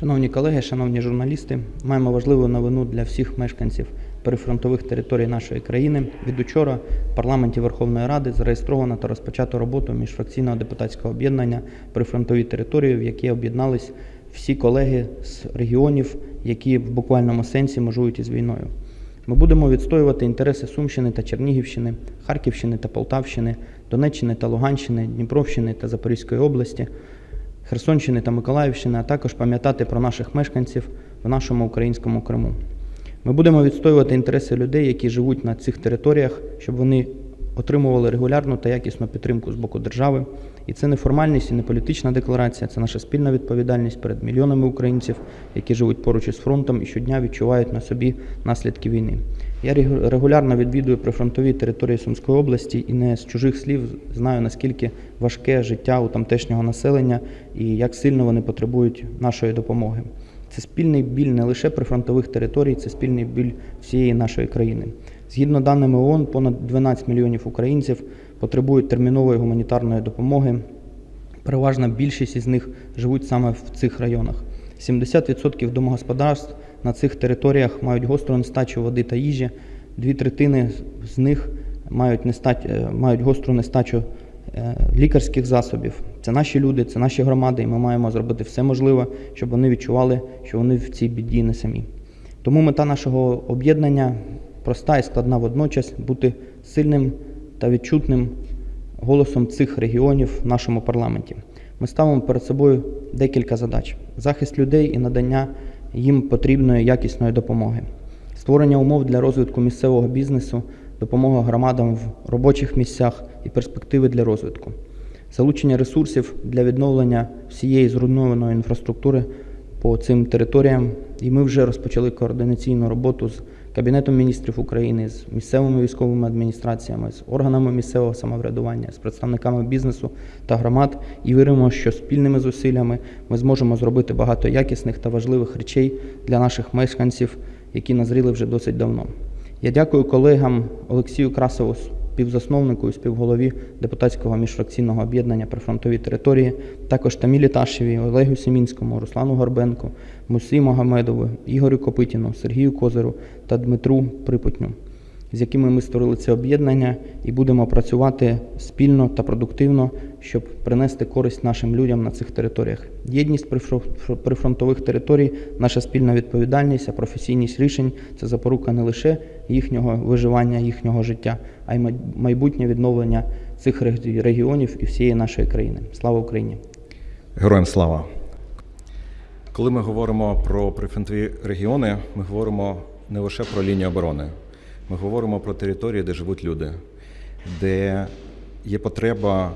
Шановні колеги, шановні журналісти, маємо важливу новину для всіх мешканців перифронтових територій нашої країни. Від учора в парламенті Верховної Ради зареєстровано та розпочато роботу міжфракційного депутатського об'єднання прифронтові території, в які об'єднались всі колеги з регіонів, які в буквальному сенсі межують із війною. Ми будемо відстоювати інтереси Сумщини та Чернігівщини, Харківщини та Полтавщини, Донеччини та Луганщини, Дніпровщини та Запорізької області, Херсонщини та Миколаївщини, а також пам'ятати про наших мешканців в нашому українському Криму. Ми будемо відстоювати інтереси людей, які живуть на цих територіях, щоб вони отримували регулярну та якісну підтримку з боку держави. І це не формальність і не політична декларація, це наша спільна відповідальність перед мільйонами українців, які живуть поруч із фронтом і щодня відчувають на собі наслідки війни. Я регулярно відвідую прифронтові території Сумської області і не з чужих слів знаю, наскільки важке життя у тамтешнього населення і як сильно вони потребують нашої допомоги. Це спільний біль не лише прифронтових територій, це спільний біль всієї нашої країни. Згідно даними ООН, понад 12 мільйонів українців потребують термінової гуманітарної допомоги. Переважна більшість із них живуть саме в цих районах. 70% домогосподарств на цих територіях мають гостру нестачу води та їжі. Дві третини з них мають, нестач... е, мають гостру нестачу е, лікарських засобів. Це наші люди, це наші громади, і ми маємо зробити все можливе, щоб вони відчували, що вони в цій біді не самі. Тому мета нашого об'єднання проста і складна водночас бути сильним та відчутним голосом цих регіонів в нашому парламенті. Ми ставимо перед собою декілька задач: захист людей і надання їм потрібної якісної допомоги, створення умов для розвитку місцевого бізнесу, допомога громадам в робочих місцях і перспективи для розвитку, залучення ресурсів для відновлення всієї зруйнованої інфраструктури по цим територіям. І ми вже розпочали координаційну роботу з Кабінетом міністрів України, з місцевими військовими адміністраціями, з органами місцевого самоврядування, з представниками бізнесу та громад і віримо, що спільними зусиллями ми зможемо зробити багато якісних та важливих речей для наших мешканців, які назріли вже досить давно. Я дякую колегам Олексію Красову, співзасновнику і співголові депутатського міжфракційного об'єднання прифронтові території, також Тамілі Ташеві, Олегу Семінському, Руслану Горбенку, Мусі Магомедову, Ігорю Копитіну, Сергію Козиру та Дмитру Припутню, з якими ми створили це об'єднання і будемо працювати спільно та продуктивно, щоб принести користь нашим людям на цих територіях. Єдність прифронтових територій, наша спільна відповідальність, а професійність рішень це запорука не лише їхнього виживання, їхнього життя, а й майбутнє відновлення цих регіонів і всієї нашої країни. Слава Україні! Героям слава! Коли ми говоримо про прифронтові регіони, ми говоримо не лише про лінію оборони. Ми говоримо про території, де живуть люди, де є потреба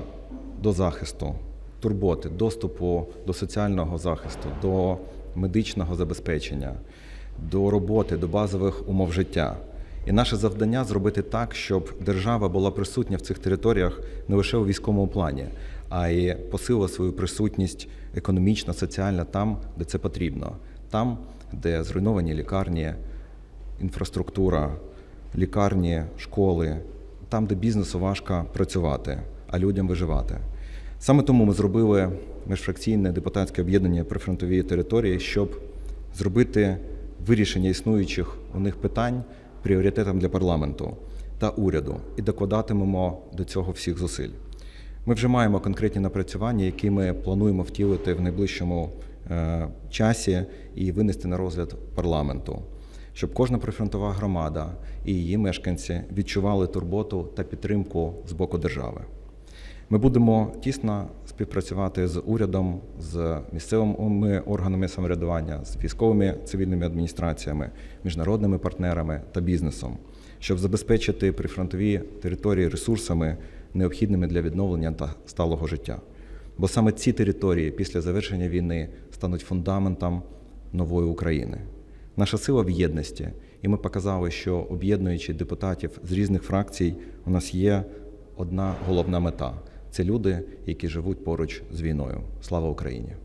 до захисту, турботи, доступу до соціального захисту, до медичного забезпечення, до роботи, до базових умов життя. І наше завдання зробити так, щоб держава була присутня в цих територіях не лише у військовому плані, а й посилила свою присутність економічно, соціально там, де це потрібно, там, де зруйновані лікарні, інфраструктура, лікарні, школи, там, де бізнесу важко працювати, а людям виживати. Саме тому ми зробили міжфракційне депутатське об'єднання прифронтові території, щоб зробити вирішення існуючих у них питань пріоритетом для парламенту та уряду і докладатимемо до цього всіх зусиль. Ми вже маємо конкретні напрацювання, які ми плануємо втілити в найближчому е, часі і винести на розгляд парламенту, щоб кожна прифронтова громада і її мешканці відчували турботу та підтримку з боку держави. Ми будемо тісно співпрацювати з урядом, з місцевими органами самоврядування, з військовими цивільними адміністраціями, міжнародними партнерами та бізнесом, щоб забезпечити прифронтові території ресурсами, необхідними для відновлення та сталого життя. Бо саме ці території після завершення війни стануть фундаментом нової України. Наша сила в єдності, і ми показали, що об'єднуючи депутатів з різних фракцій, у нас є одна головна мета це люди, які живуть поруч з війною. Слава Україні!